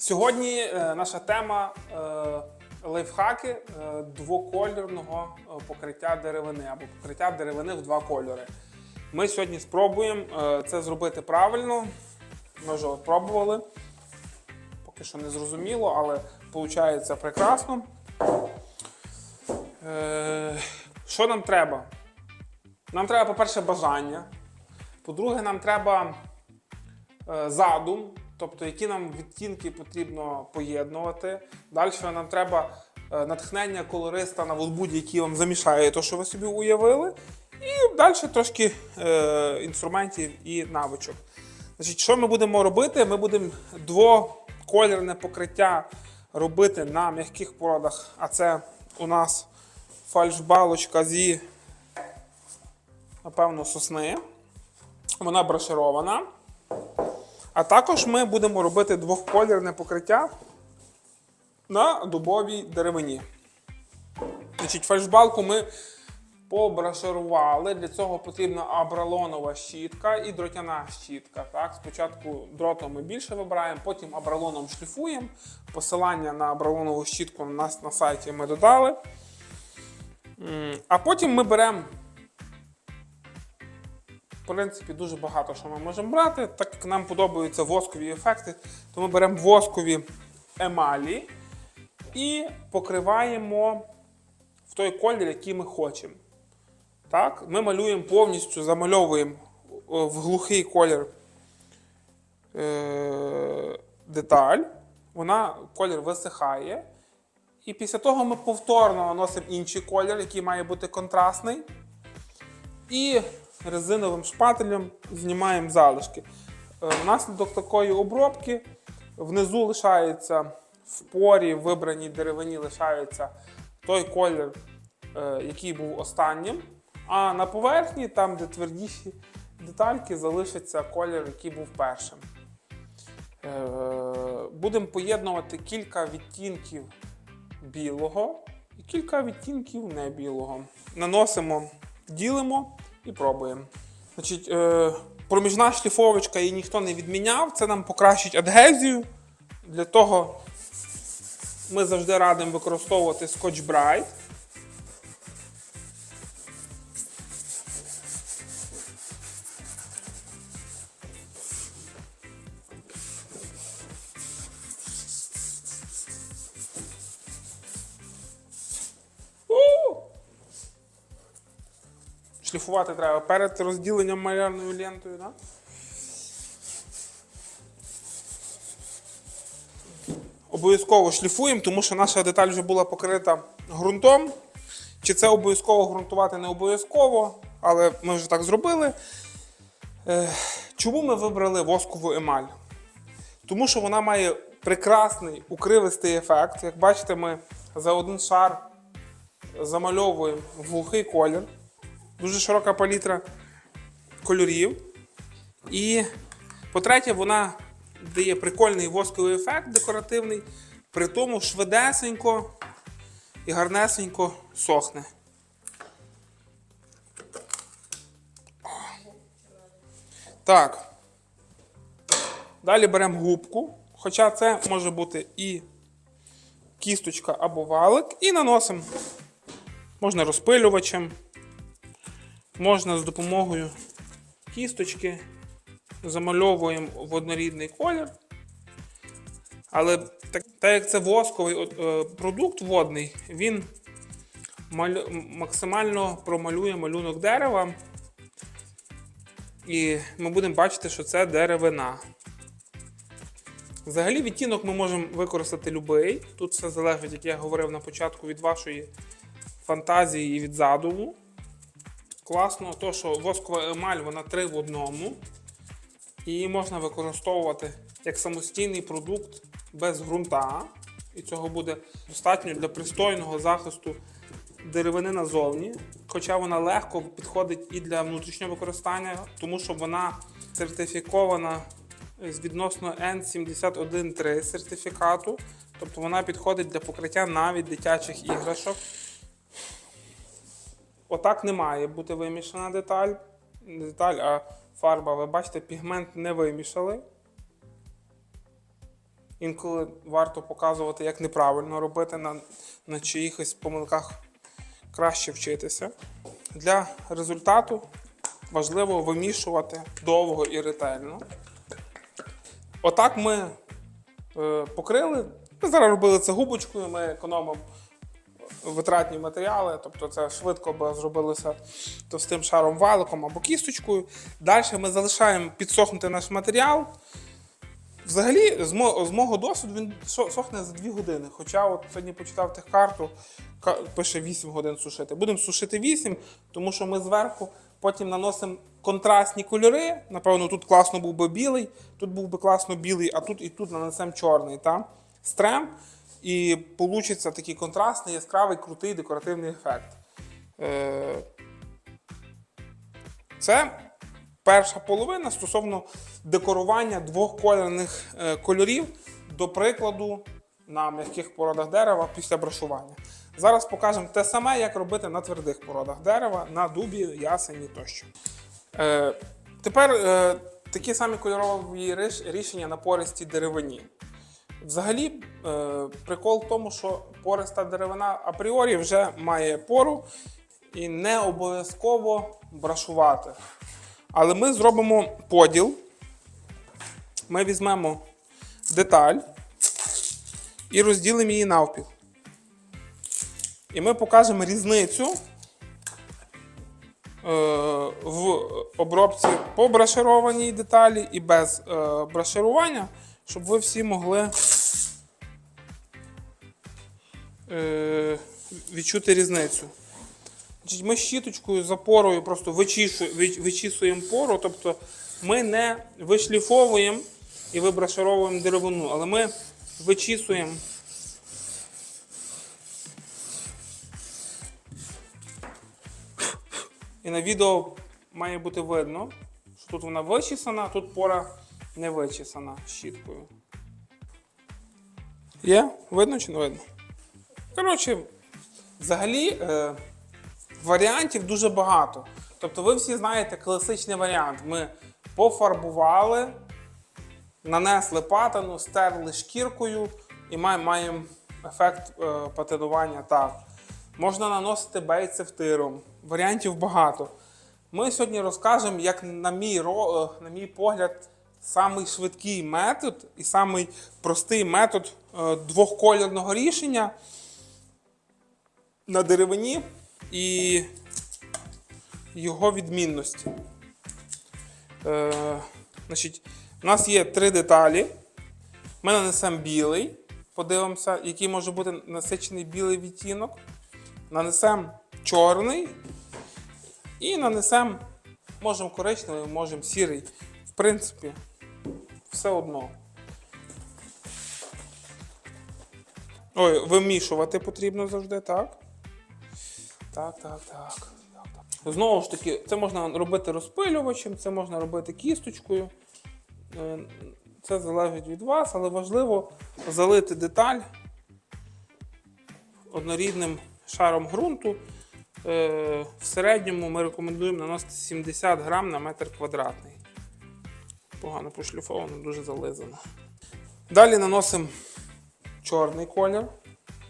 Сьогодні е, наша тема е, лайфхаки е, двокольорного е, покриття деревини або покриття деревини в два кольори. Ми сьогодні спробуємо це зробити правильно. Ми вже пробували. Поки що не зрозуміло, але виходить прекрасно. Що нам треба? Нам треба, по-перше, бажання. По-друге, нам треба задум, тобто які нам відтінки потрібно поєднувати. Далі нам треба е, натхнення колориста на волбуді, який вам замішає те, що ви собі уявили. І далі трошки е, інструментів і навичок. Значить, що ми будемо робити? Ми будемо двокольорне покриття робити на м'яких породах. А це у нас фальшбалочка зі, напевно, сосни. Вона браширована. А також ми будемо робити двохколірне покриття на дубовій деревині. Значить, фальшбалку ми побраширували. Для цього потрібна абралонова щітка і дротяна щітка. Так? Спочатку дротом ми більше вибираємо, потім абралоном шліфуємо. Посилання на абралонову щітку у нас на сайті ми додали. А потім ми беремо принципі, дуже багато що ми можемо брати. Так як нам подобаються воскові ефекти, то ми беремо воскові емалі і покриваємо в той колір, який ми хочемо. Так? Ми малюємо повністю, замальовуємо в глухий колір е- деталь. Вона колір висихає. І після того ми повторно наносимо інший колір, який має бути контрастний. І резиновим шпателем знімаємо залишки. Е, Внаслідок такої обробки внизу лишається в порі вибраній деревині лишається той колір, е, який був останнім. А на поверхні, там, де твердіші детальки, залишиться колір, який був першим. Е, Будемо поєднувати кілька відтінків білого і кілька відтінків не білого. Наносимо, ділимо і пробуємо. Значить, е, проміжна шліфовочка її ніхто не відміняв. Це нам покращить адгезію. Для того ми завжди радимо використовувати Scotch Brite. Шліфувати треба перед розділенням малярною лентою, да? Обов'язково шліфуємо, тому що наша деталь вже була покрита ґрунтом. Чи це обов'язково ґрунтувати не обов'язково, але ми вже так зробили. Е, Чому ми вибрали воскову емаль? Тому що вона має прекрасний укривистий ефект. Як бачите, ми за один шар замальовуємо глухий колір. Дуже широка палітра кольорів. І, по-третє, вона дає прикольний восковий ефект декоративний, при тому швидесенько і гарнесенько сохне. Так. Далі беремо губку, хоча це може бути і кісточка або валик, і наносимо. Можна розпилювачем, можна з допомогою кісточки замальовуємо в однорідний колір. Але так, так як це восковий е, продукт водний, він максимально промалює малюнок дерева. І ми будемо бачити, що це деревина. Взагалі відтінок ми можемо використати будь-який. Тут все залежить, як я говорив на початку, від вашої фантазії і від задуму. Класно, то, що воскова емаль вона три в одному. Її можна використовувати як самостійний продукт без ґрунта. І цього буде достатньо для пристойного захисту деревини назовні. Хоча вона легко підходить і для внутрішнього використання, тому що вона сертифікована з відносно N713 сертифікату. Тобто вона підходить для покриття навіть дитячих іграшок. Отак не має бути вимішана деталь. Не деталь, а фарба. Ви бачите, пігмент не вимішали. інколи варто показувати, як неправильно робити на, на чиїхось помилках краще вчитися. Для результату важливо вимішувати довго і ретельно. Отак ми е, покрили. Ми зараз робили це губочкою, ми економимо витратні матеріали, тобто це швидко би зробилося товстим шаром валиком або кісточкою. Далі ми залишаємо підсохнути наш матеріал. Взагалі, з мого, досвіду він сохне за 2 години. Хоча от сьогодні почитав техкарту, ка- пише 8 годин сушити. Будемо сушити 8, тому що ми зверху потім наносимо контрастні кольори. Напевно, тут класно був би білий, тут був би класно білий, а тут і тут нанесемо чорний. Та? Стрем. І вийде такий контрастний, яскравий, крутий декоративний ефект. Е, Це перша половина стосовно декорування двох кольорних е, кольорів, до прикладу, на м'яких породах дерева після брашування. Зараз покажемо те саме, як робити на твердих породах дерева, на дубі, ясені тощо. Е, тепер такі самі кольорові рішення на пористій деревині. Взагалі, е, прикол в тому, що пориста деревина апріорі вже має пору і не обов'язково брашувати. Але ми зробимо поділ. Ми візьмемо деталь і розділимо її навпіл. І ми покажемо різницю е, в обробці по брашированій деталі і без е, браширування, щоб ви всі могли е, відчути різницю. Ми щіточкою за порою просто вичісуємо пору, тобто ми не вишліфовуємо і вибрашировуємо деревину, але ми вичісуємо. І на відео має бути видно, що тут вона вичісана, тут пора не вичісана щіткою. Є? Видно чи не видно? Коротше, взагалі е, варіантів дуже багато. Тобто, ви всі знаєте класичний варіант. Ми пофарбували, нанесли патину, стерли шкіркою і має- маємо ефект е, патинування так. Можна наносити бейцевтиром. Варіантів багато. Ми сьогодні розкажемо, як на мій, е, на мій погляд, самий швидкий метод і самий простий метод е, двохкольорного рішення на деревині і його відмінності. Е, значить, у нас є три деталі. Ми нанесемо білий. Подивимося, який може бути насичений білий відтінок. Нанесемо чорний. І нанесемо, можемо коричневий, можемо сірий. В принципі, все одно. Ой, вимішувати потрібно завжди, так? Так, так, так. Знову ж таки, це можна робити розпилювачем, це можна робити кісточкою. Е, Це залежить від вас, але важливо залити деталь однорідним шаром ґрунту. Е, В середньому ми рекомендуємо наносити 70 грам на метр квадратний. Погано пошліфовано, дуже зализано. Далі наносимо чорний колір.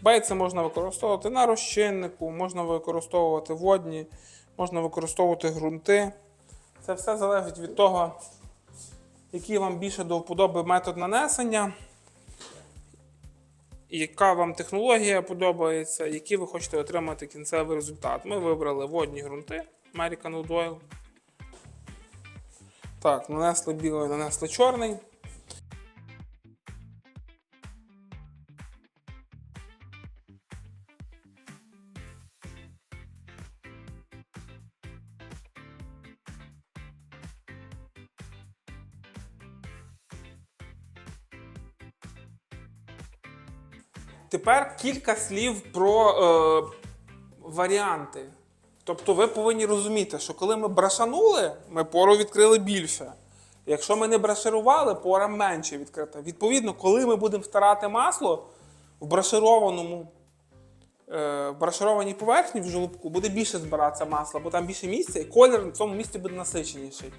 Бейці можна використовувати на розчиннику, можна використовувати водні, можна використовувати ґрунти. Це все залежить від того, який вам більше до вподоби метод нанесення, яка вам технологія подобається, який ви хочете отримати кінцевий результат. Ми вибрали водні ґрунти American Wood Oil. Так, нанесли білий, нанесли чорний. Тепер кілька слів про е, варіанти. Тобто ви повинні розуміти, що коли ми брашанули, ми пору відкрили більше. Якщо ми не браширували, пора менше відкрита. Відповідно, коли ми будемо втирати масло в брашированому, е, в брашированій поверхні в жолобку, буде більше збиратися масла, бо там більше місця, і колір на цьому місці буде насиченіший.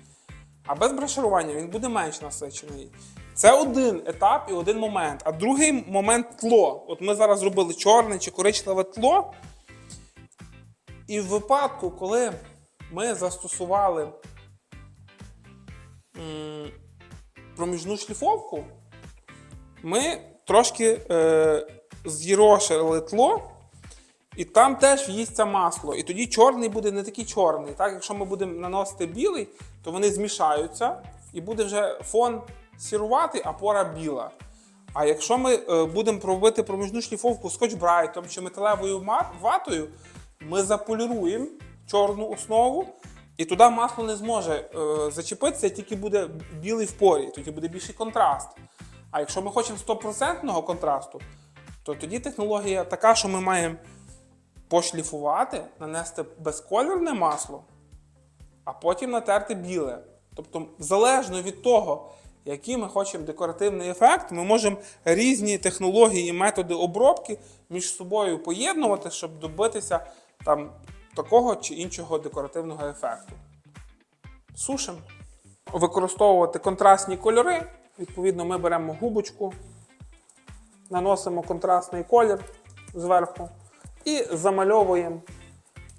А без браширування він буде менш насичений. Це один етап і один момент. А другий момент тло. От ми зараз зробили чорне чи коричневе тло. І в випадку, коли ми застосували проміжну шліфовку, ми трошки е, з'їрошили тло, і там теж в'їсться масло. І тоді чорний буде не такий чорний. Так? Якщо ми будемо наносити білий, то вони змішаються і буде вже фон сіруватий, а пора біла. А якщо ми е, будемо робити проміжну шліфовку скотч-брайтом чи металевою ватою, ми заполіруємо чорну основу, і туди масло не зможе е, зачепитися, тільки буде білий в порі, тоді буде більший контраст. А якщо ми хочемо 100% контрасту, то тоді технологія така, що ми маємо пошліфувати, нанести безкольорне масло, а потім натерти біле. Тобто, залежно від того, який ми хочемо декоративний ефект, ми можемо різні технології і методи обробки між собою поєднувати, щоб добитися там, такого чи іншого декоративного ефекту. Сушимо. Використовувати контрастні кольори. Відповідно, ми беремо губочку, наносимо контрастний колір зверху і замальовуємо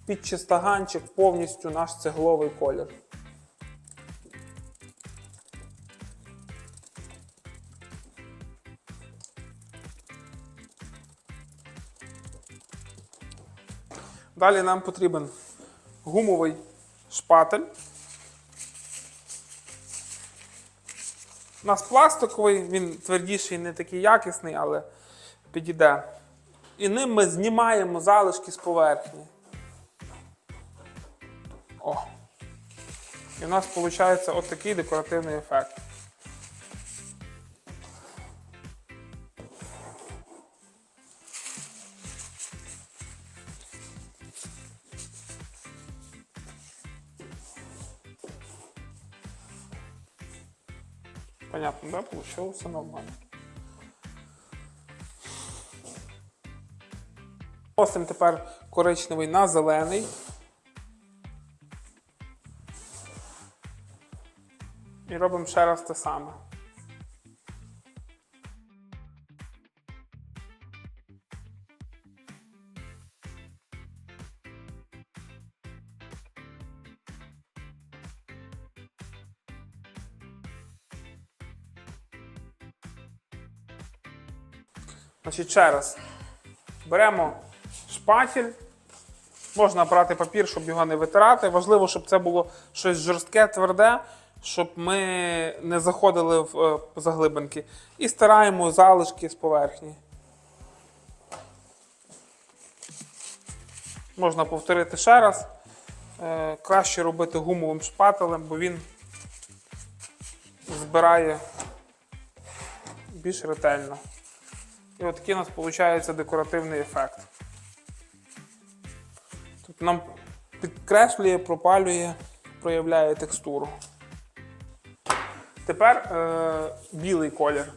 під чистоганчик повністю наш цегловий колір. Далі нам потрібен гумовий шпатель. У нас пластиковий, він твердіший, не такий якісний, але підійде. І ним ми знімаємо залишки з поверхні. О. І в нас виходить от такий декоративний ефект. Да? Получилось нормально. Носимо тепер коричневий на зелений. І робимо ще раз те саме. Значить, ще раз. Беремо шпатель. Можна брати папір, щоб його не витирати. Важливо, щоб це було щось жорстке, тверде, щоб ми не заходили в е, заглибинки. І стираємо залишки з поверхні. Можна повторити ще раз. Е, Краще робити гумовим шпателем, бо він збирає більш ретельно. І от такий у нас виходить декоративний ефект. Тобто нам підкреслює, пропалює, проявляє текстуру. Тепер е, білий колір.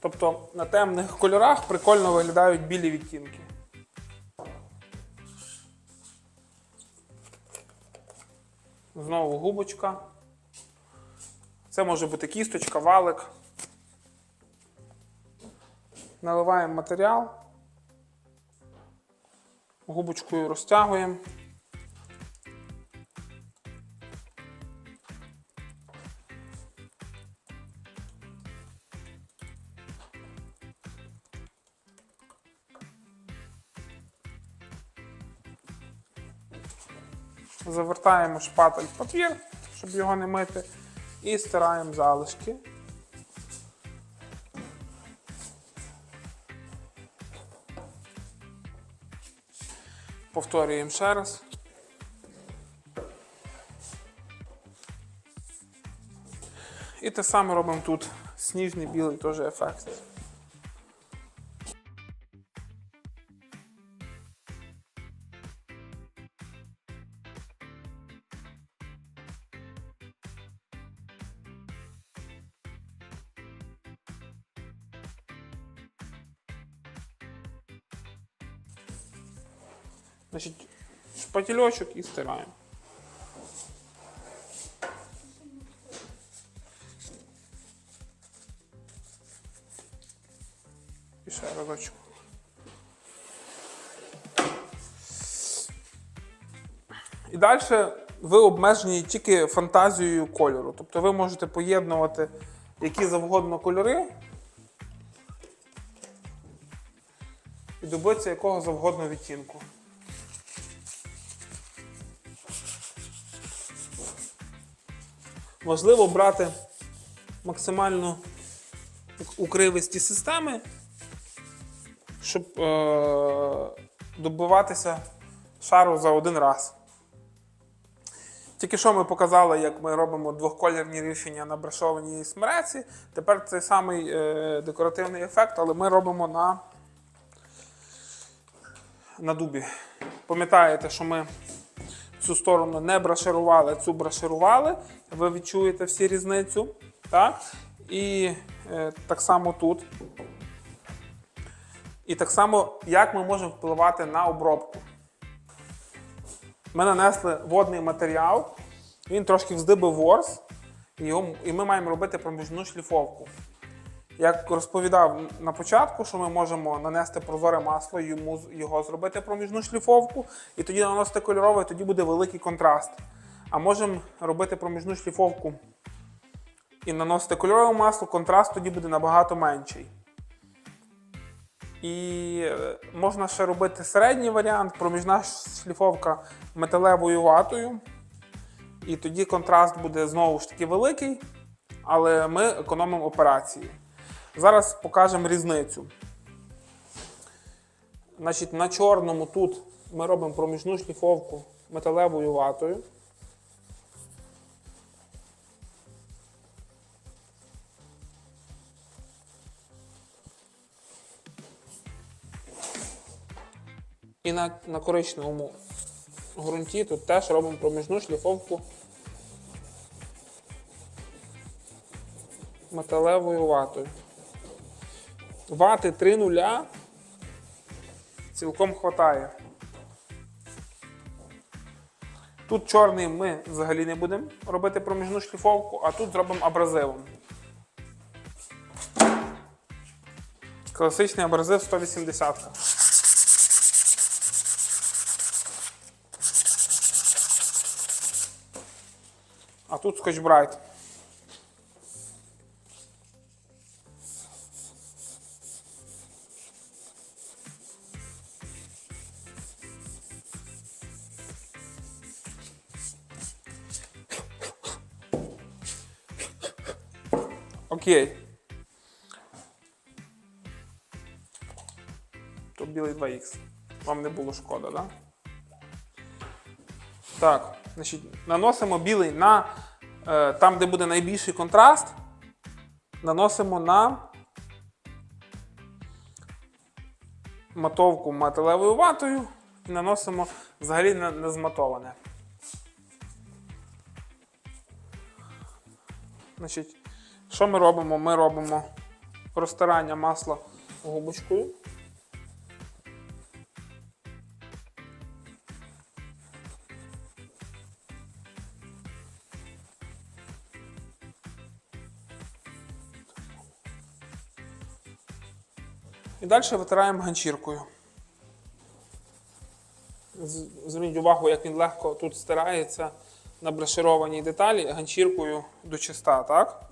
Тобто на темних кольорах прикольно виглядають білі відтінки. Знову губочка. Це може бути кісточка, валик. Наливаємо матеріал, губочкою розтягуємо. Завертаємо шпатель в папір, щоб його не мити, і стираємо залишки. Повторюємо ще раз. І те саме робимо тут. Сніжний білий теж ефект. Значить, шпательочок і стираємо. І ще разочок. І далі ви обмежені тільки фантазією кольору. Тобто ви можете поєднувати які завгодно кольори і добитися якого завгодно відтінку. Важливо брати максимально укривисті системи, щоб е- добиватися шару за один раз. Тільки що ми показали, як ми робимо двохколірні рішення на брашованій смереці. Тепер цей самий е, декоративний ефект, але ми робимо на, на дубі. Пам'ятаєте, що ми цю сторону не браширували, цю браширували. Ви відчуєте всі різницю. Так? І е, так само тут. І так само, як ми можемо впливати на обробку. Ми нанесли водний матеріал, він трошки вздибив ворс, і, ми маємо робити проміжну шліфовку. Як розповідав на початку, що ми можемо нанести прозоре масло, йому, його зробити проміжну шліфовку, і тоді наносити кольорове, тоді буде великий контраст. А можемо робити проміжну шліфовку і наносити кольорове масло, контраст тоді буде набагато менший. І е, можна ще робити середній варіант, проміжна шліфовка металевою ватою. І тоді контраст буде знову ж таки великий, але ми економимо операції. Зараз покажемо різницю. Значить, на чорному тут ми робимо проміжну шліфовку металевою ватою. І на, на коричневому ґрунті тут теж робимо проміжну шліфовку металевою ватою. Вати 3 нуля цілком хватає. Тут чорний ми взагалі не будемо робити проміжну шліфовку, а тут зробимо абразивом. Класичний абразив 180. А тут Scotch Окей. То білий 2х. Вам не було шкода, так? Да? Так, значить, наносимо білий на е, там, де буде найбільший контраст, наносимо на матовку металевою ватою і наносимо взагалі не, не зматоване. Значить, що ми робимо? Ми робимо розтирання масла губочкою. І далі витираємо ганчіркою. Зверніть увагу, як він легко тут стирається на брошированій деталі ганчіркою до чиста, так?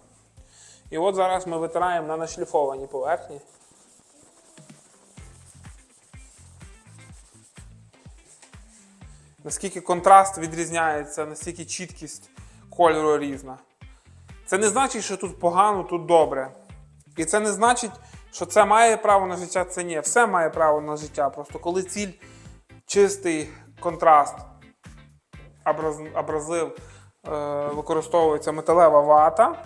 І от зараз ми витираємо на нашліфованій поверхні. Наскільки контраст відрізняється, настільки чіткість кольору різна. Це не значить, що тут погано, тут добре. І це не значить, що це має право на життя, це ні. Все має право на життя. Просто коли ціль чистий контраст, абраз, абразив, е, використовується металева вата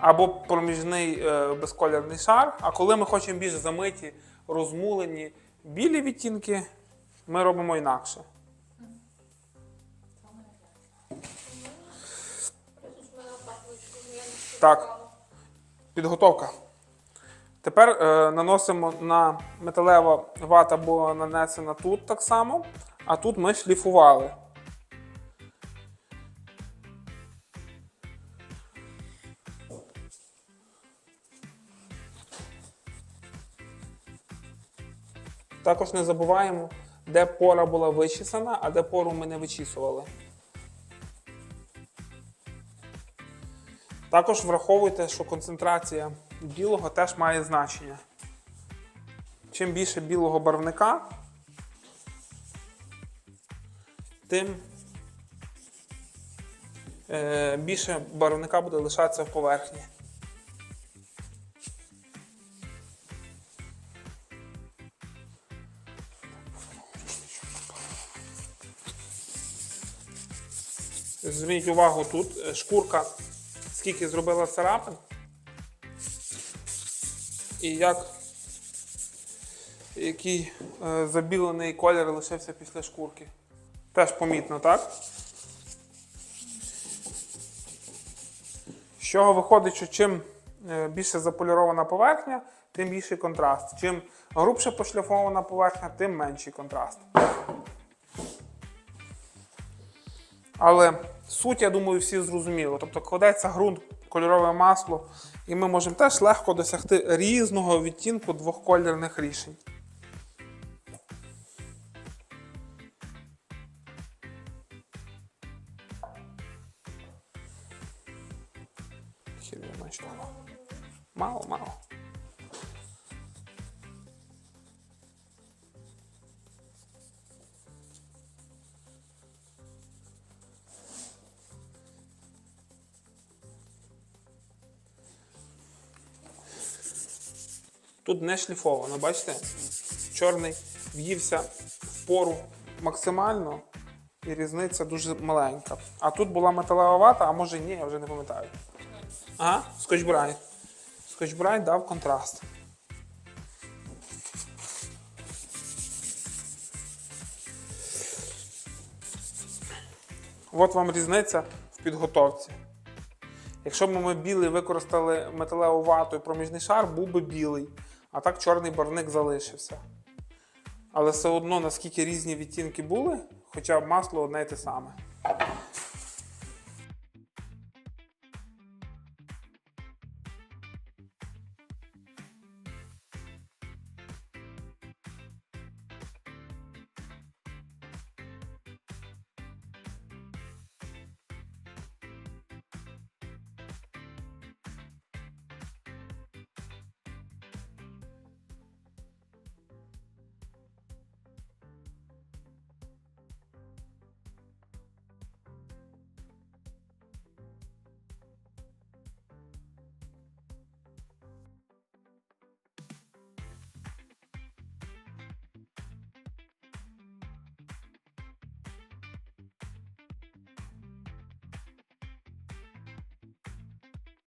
або проміжний е, безколірний шар. А коли ми хочемо більш замиті, розмулені білі відтінки, ми робимо інакше. Так. Підготовка. Тепер е, наносимо на металева вата була нанесена тут так само, а тут ми шліфували. Також не забуваємо, де пора була вичісана, а де пору ми не вичісували. Також враховуйте, що концентрація білого теж має значення. Чим більше білого барвника, тим е, більше барвника буде лишатися в поверхні. Зверніть увагу тут е, шкурка, скільки зробила царапин. І як який е, забілений колір лишився після шкурки. Теж помітно, так? З чого виходить, що чим е, більше заполірована поверхня, тим більший контраст. Чим грубше пошліфована поверхня, тим менший контраст. Але суть, я думаю, всі зрозуміли. Тобто кладеться ґрунт, кольорове масло, і ми можемо теж легко досягти різного відтінку двохкольорних рішень. Тут не шліфовано, бачите? Чорний в'ївся в пору максимально, і різниця дуже маленька. А тут була металева вата, а може ні, я вже не пам'ятаю. Ага, скотч-брайт. Скотч-брайт дав контраст. От вам різниця в підготовці. Якщо б ми білий використали металеву вату і проміжний шар, був би білий, а так чорний барвник залишився. Але все одно, наскільки різні відтінки були, хоча масло одне й те саме.